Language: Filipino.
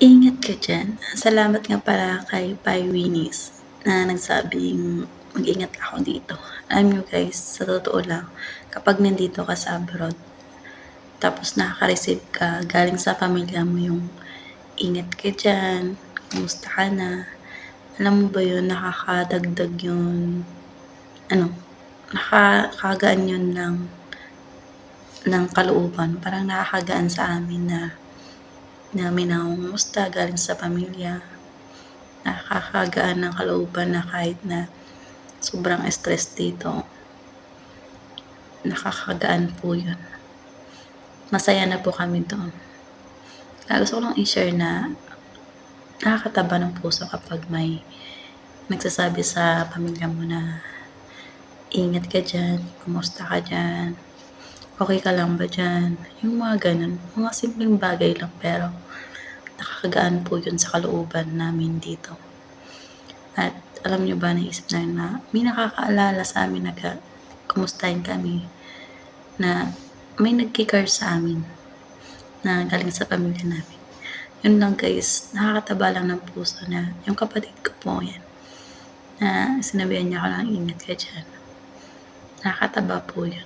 Ingat ka diyan. Salamat nga pala kay Pai Winnie's na nagsabing mag-ingat ako dito. Alam niyo guys, sa totoo lang, kapag nandito ka sa abroad, tapos nakaka-receive ka galing sa pamilya mo yung ingat ka diyan, kumusta ka na. Alam mo ba yun, nakakadagdag yun, ano, nakakagaan yun ng, ng kalooban. Parang nakakagaan sa amin na na may nangungumusta galing sa pamilya. Nakakagaan ng kalooban na kahit na sobrang stress dito, nakakagaan po yun. Masaya na po kami doon. Kaya gusto ko lang i-share na nakakataba ng puso kapag may nagsasabi sa pamilya mo na ingat ka dyan, kumusta ka dyan, okay ka lang ba dyan, yung mga ganun, mga simpleng bagay lang pero nakakagaan po yun sa kalooban namin dito. At alam nyo ba, naisip na na may nakakaalala sa amin na kumustahin kami na may nagkikar sa amin na galing sa pamilya namin. Yun lang guys, nakakataba lang ng puso na yung kapatid ko po yan na sinabihan niya ako lang ingat ka dyan. Nakakataba po yun.